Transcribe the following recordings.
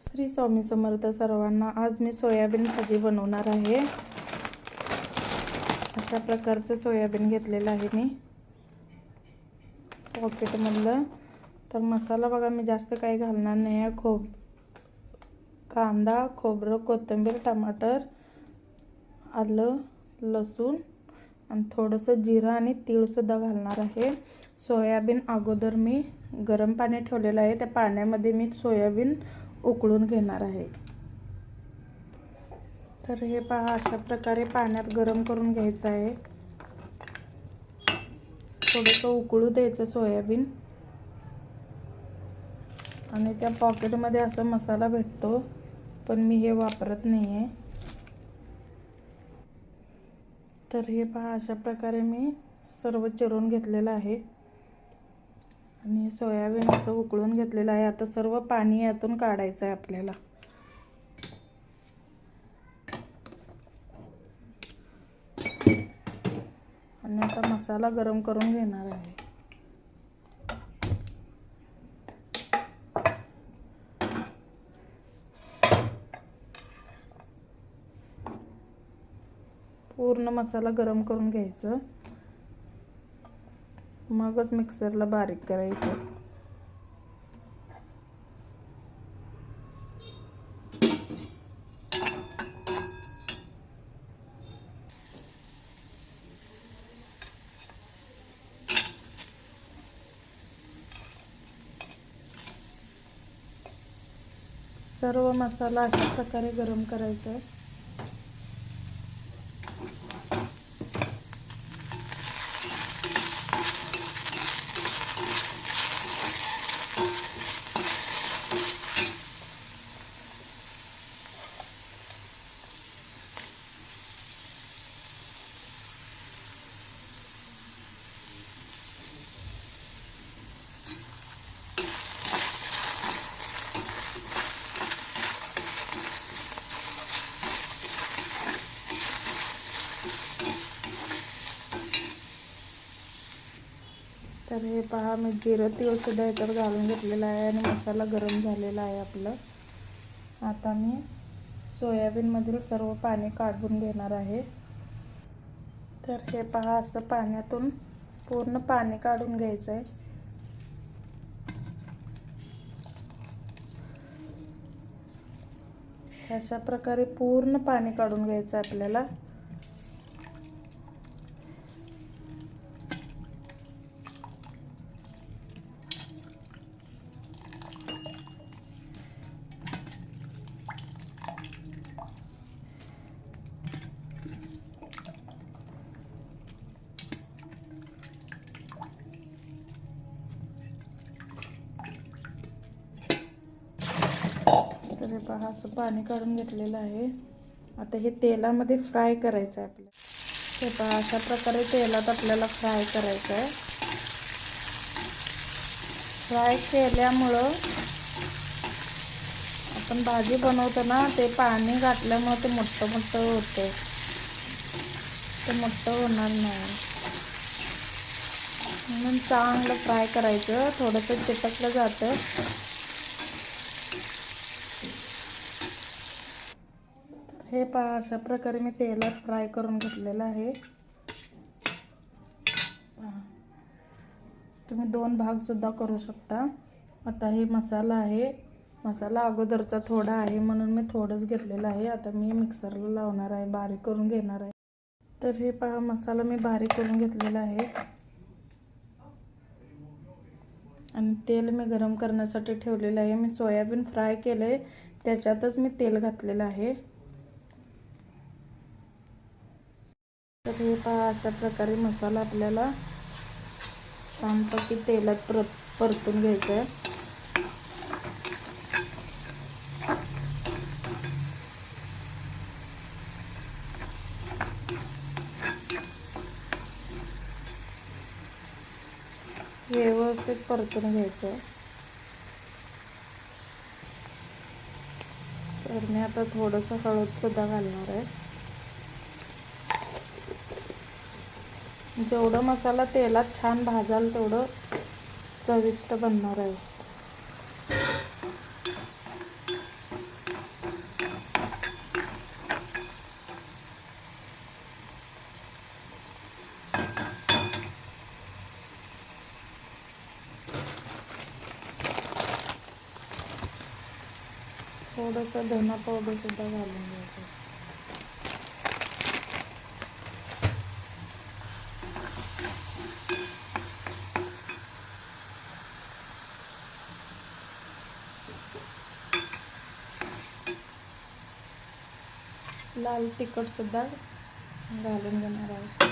श्री स्वामी समर्थ सर्वांना आज मी सोयाबीन भाजी बनवणार आहे. अशा प्रकारचं सोयाबीन घेतलेलं आहे मी. पॉकेटमधलं तर मसाला बघा मी जास्त काही घालणार नाही आहे. खोब कांदा खोबरं कोथिंबीर टमाटर आलं लसूण आणि थोडंसं जिरं आणि तीळसुद्धा घालणार आहे. सोयाबीन अगोदर मी गरम पाणी ठेवलेलं आहे. त्या पाण्यामध्ये मी सोयाबीन उकळून घेणार आहे. तर हे पहा अशा प्रकारे पाण्यात गरम करून घ्यायचं आहे. थोडंसं उकळू द्यायचं सोयाबीन. आणि त्या पॉकेटमध्ये असं मसाला भेटतो पण मी हे वापरत नाही आहे तर हे पहा अशा प्रकारे मी सर्व चिरून घेतलेलं आहे. आणि सोयाबीन असं उकळून घेतलेलं आहे. आता सर्व पाणी यातून काढायचं आहे आपल्याला. आणि आता मसाला गरम करून घेणार आहे. पूर्ण मसाला गरम करून घ्यायचं. मगच मिक्सरला बारीक करायचं. सर्व मसाला अशा प्रकारे गरम करायचा आहे. तर हे पहा मी जिरं तीळ सुद्धा घालून घेतलेलं आहे आणि मसाला गरम झालेला आहे आपलं. आता मी सोयाबीनमधील सर्व पाणी काढून घेणार आहे. तर हे पहा असं पाण्यातून पूर्ण पाणी काढून घ्यायचं आहे अशा प्रकारे पूर्ण पाणी काढून घ्यायचं आहे आपल्याला. तर हे पहा असं पाणी काढून घेतलेलं आहे. आता हे तेलामध्ये फ्राय करायचं आहे आपल्याला. हे पहा अशा प्रकारे तेलात आपल्याला फ्राय करायचं आहे फ्राय केल्यामुळं आपण भाजी बनवतो ना ते पाणी घातल्यामुळं ते मोठं मोठं होतं ते मोठं होणार नाही. म्हणून चांगलं फ्राय करायचं. थोडंसं चिटकलं जातं. हे पहा अशा प्रकारे मी तेलात फ्राय करून घेतलेलं आहे. तुम्ही दोन भाग सुद्धा करू शकता. आता हे मसाला आहे. मसाला अगोदरचा थोडा आहे म्हणून मी थोडंच घेतलेलं आहे. आता मी मिक्सरला लावणार आहे बारीक करून घेणार आहे. तर हे पहा मसाला मी बारीक करून घेतलेला आहे. आणि तेल मी गरम करण्यासाठी ठेवलेलं आहे. मी सोयाबीन फ्राय केलं आहे त्याच्यातच मी तेल घातलेलं आहे तर हे पहा अशा प्रकारे मसाला आपल्याला छानपैकी तेलात पर परतून घ्यायचा आहे. व्यवस्थित परतून घ्यायचं आहे. तर मी आता थोडंसं हळद सुद्धा घालणार आहे. जेवढं मसाला तेलात छान भाजाल तेवढं चविष्ट बनणार आहे. थोडंसं धना पावडरसुद्धा घालून घ्या. लाल तिखटसुद्धा घालून घेणार आहे.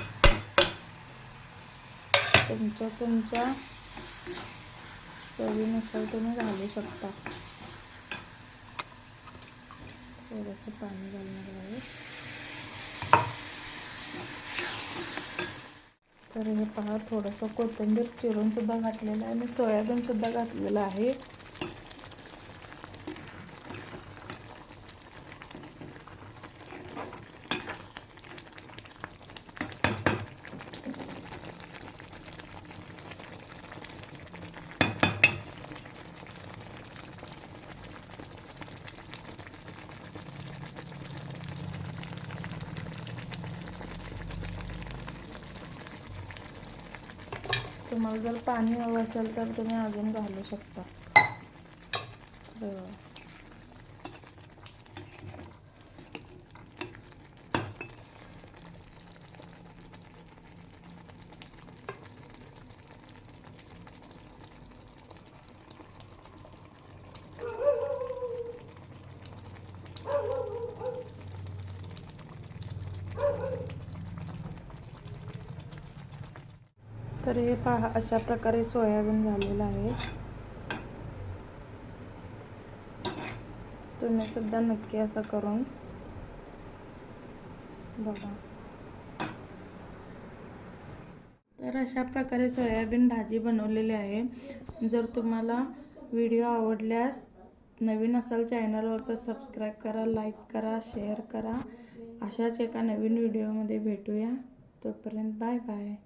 तुमच्या तुमच्या चवीनुसार तुम्ही घालू शकता. थोडंसं पाणी घालणार आहे. तर हे पहा थोडंसं कोथिंबीर चिरून सुद्धा घातलेलं आहे. आणि सोयाबीन सुद्धा घातलेलं आहे. तुम्हाला जर पाणी हवं असेल तर तुम्ही अजून घालू शकता. तर हे पहा अशा प्रकारे सोयाबीन झालेलं आहे. तुम्ही सुद्धा नक्की असं करून बघा. तर अशा प्रकारे सोयाबीन भाजी बनवलेली आहे. जर तुम्हाला व्हिडिओ आवडल्यास नवीन असाल चॅनलवर तर सबस्क्राईब करा लाईक करा शेअर करा. अशाच एका नवीन व्हिडिओमध्ये भेटूया. तोपर्यंत बाय बाय.